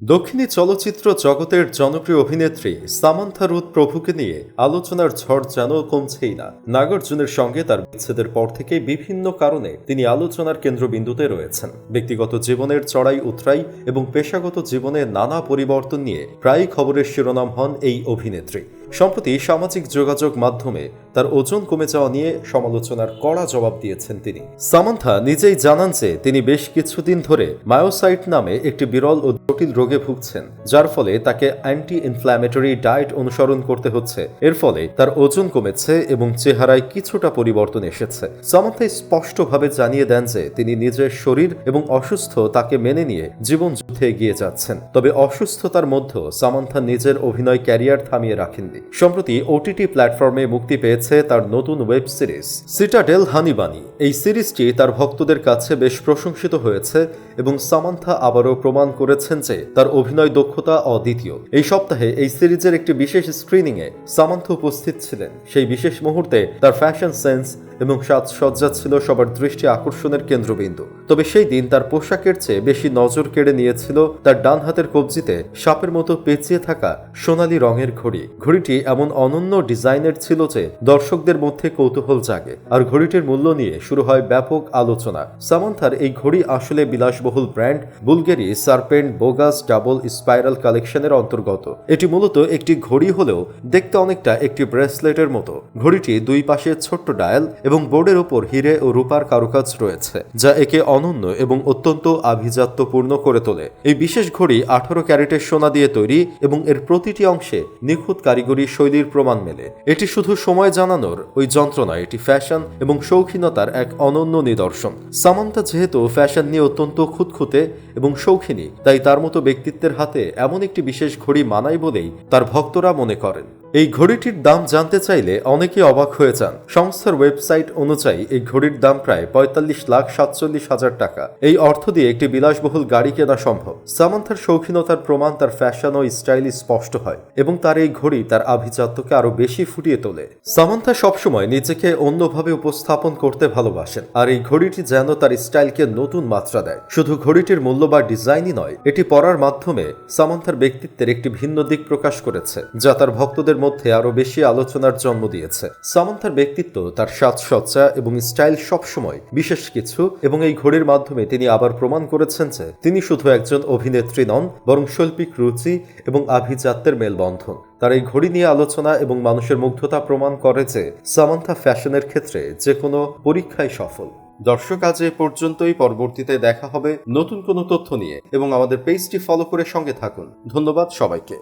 দক্ষিণী চলচ্চিত্র জগতের জনপ্রিয় অভিনেত্রী সামান্থা রুদ প্রভুকে নিয়ে আলোচনার ঝড় যেন কমছেই না। নাগার্জুনের সঙ্গে তার বিচ্ছেদের পর থেকে বিভিন্ন কারণে তিনি আলোচনার কেন্দ্রবিন্দুতে রয়েছেন। ব্যক্তিগত জীবনের চড়াই উতরাই এবং পেশাগত জীবনে নানা পরিবর্তন নিয়ে প্রায়ই খবরের শিরোনাম হন এই অভিনেত্রী। সম্প্রতি সামাজিক যোগাযোগ মাধ্যমে তার ওজন কমে যাওয়া নিয়ে সমালোচনার কড়া জবাব দিয়েছেন তিনি। সামান্থা নিজেই জানান যে তিনি বেশ কিছুদিন ধরে মায়োসাইট নামে একটি বিরল ও জটিল রোগে ভুগছেন, যার ফলে তাকে অ্যান্টি ইনফ্ল্যামেটরি ডায়েট অনুসরণ করতে হচ্ছে। এর ফলে তার ওজন কমেছে এবং চেহারায় কিছুটা পরিবর্তন এসেছে। সামান্থা স্পষ্টভাবে জানিয়ে দেন যে তিনি নিজের শরীর এবং অসুস্থ তাকে মেনে নিয়ে জীবন যুদ্ধে এগিয়ে যাচ্ছেন। তবে অসুস্থতার মধ্যেও সামান্থা নিজের অভিনয় ক্যারিয়ার থামিয়ে রাখেননি। সম্প্রতি ওটিটি প্ল্যাটফর্মে মুক্তি পেয়েছে তার নতুন ওয়েব সিরিজ সিটাডেল হানিবানি এই সিরিজটি তার ভক্তদের কাছে বেশ প্রশংসিত হয়েছে এবং সামান্থা আবারও প্রমাণ করেছেন যে তার অভিনয় দক্ষতা অদ্বিতীয়। এই সপ্তাহে এই সিরিজের একটি বিশেষ স্ক্রিনিংয়ে সামান্থা উপস্থিত ছিলেন। সেই বিশেষ মুহূর্তে তার ফ্যাশন সেন্স এবং সাজসজ্জা ছিল সবার দৃষ্টি আকর্ষণের কেন্দ্রবিন্দু। তবে সেই দিন তার পোশাকের চেয়ে বেশি নজর কেড়ে নিয়েছিল তার ডান হাতের কবজিতে সাপের মতো পেঁচিয়ে থাকা সোনালী রঙের ঘড়ি। ঘড়িটি এমন অনন্য ডিজাইনের ছিল যে দর্শকদের মধ্যে কৌতূহল জাগে, আর ঘড়িটির মূল্য নিয়ে শুরু হয় ব্যাপক আলোচনা। সামান্থার এই ঘড়ি আসলে বিলাসবহুল brand Bulgari serpent bogus double spiral কালেকশনের অন্তর্গত। এটি মূলত একটি ঘড়ি হলেও দেখতে অনেকটা একটি ব্রেসলেটের মতো। ঘড়িটি দুই পাশে ছোট্ট ডায়াল এবং বোর্ডের ওপর হিরে ও রূপার কারুকাজ রয়েছে, যা একে অনন্য এবং অত্যন্ত আভিজাত্যপূর্ণ করে তোলে। এই বিশেষ ঘড়ি আঠারো ক্যারেটের সোনা দিয়ে তৈরি এবং এর প্রতিটি অংশে নিখুঁত কারিগরি শৈলীর প্রমাণ মেলে। এটি শুধু সময় জানানোর ওই যন্ত্র নয় এটি ফ্যাশন এবং শৌখিনতার এক অনন্য নিদর্শন। সামান্তা যেহেতু ফ্যাশন নিয়ে অত্যন্ত খুঁতখুঁতে এবং শৌখিনী, তাই তার মতো ব্যক্তিত্বের হাতে এমন একটি বিশেষ ঘড়ি মানাই বলেই তার ভক্তরা মনে করেন। এই ঘড়িটির দাম জানতে চাইলে অনেকে অবাক হয়ে যান। সংস্থার ওয়েবসাইট অনুযায়ী এই ঘড়ির দাম প্রায় পঁয়তাল্লিশ লাখ সাতচল্লিশ হাজার টাকা। এই অর্থ দিয়ে একটি বিলাসবহুল গাড়ি কেনা সম্ভব। সামান্থার শৌখিনতার প্রমাণ তার ফ্যাশন ও স্টাইল স্পষ্ট হয় এবং তার এই ঘড়ি তার আভিজাত্যকে আরও বেশি ফুটিয়ে তোলে। সামান্থা সবসময় নিজেকে অন্যভাবে উপস্থাপন করতে ভালোবাসেন, আর এই ঘড়িটি যেন তার স্টাইলকে নতুন মাত্রা দেয়। শুধু ঘড়িটির মূল্য বা ডিজাইনই নয়, এটি পরার মাধ্যমে সামান্থার ব্যক্তিত্বের একটি ভিন্ন দিক প্রকাশ করেছে, যা তার ভক্তদের মধ্যে আরও বেশি আলোচনার জন্ম দিয়েছে। সামান্থার ব্যক্তিত্ব তার সাজসজ্জা এবং স্টাইল সবসময়, বিশেষ কিছু, এবং এই ঘড়ির মাধ্যমে তিনি আবার প্রমাণ করেছেন যে তিনি শুধু একজন অভিনেত্রী নন, বরং শৈল্পিক রুচি এবং আভিজাত্যের মেলবন্ধন। তার এই ঘড়ি নিয়ে আলোচনা এবং মানুষের মুগ্ধতা প্রমাণ করে যে সামান্থা ফ্যাশনের ক্ষেত্রে যে কোনো পরীক্ষায় সফল। দর্শক, আজ এ পর্যন্তই। পরবর্তীতে দেখা হবে নতুন কোনো তথ্য নিয়ে। এবং আমাদের পেজটি ফলো করে সঙ্গে থাকুন। ধন্যবাদ সবাইকে।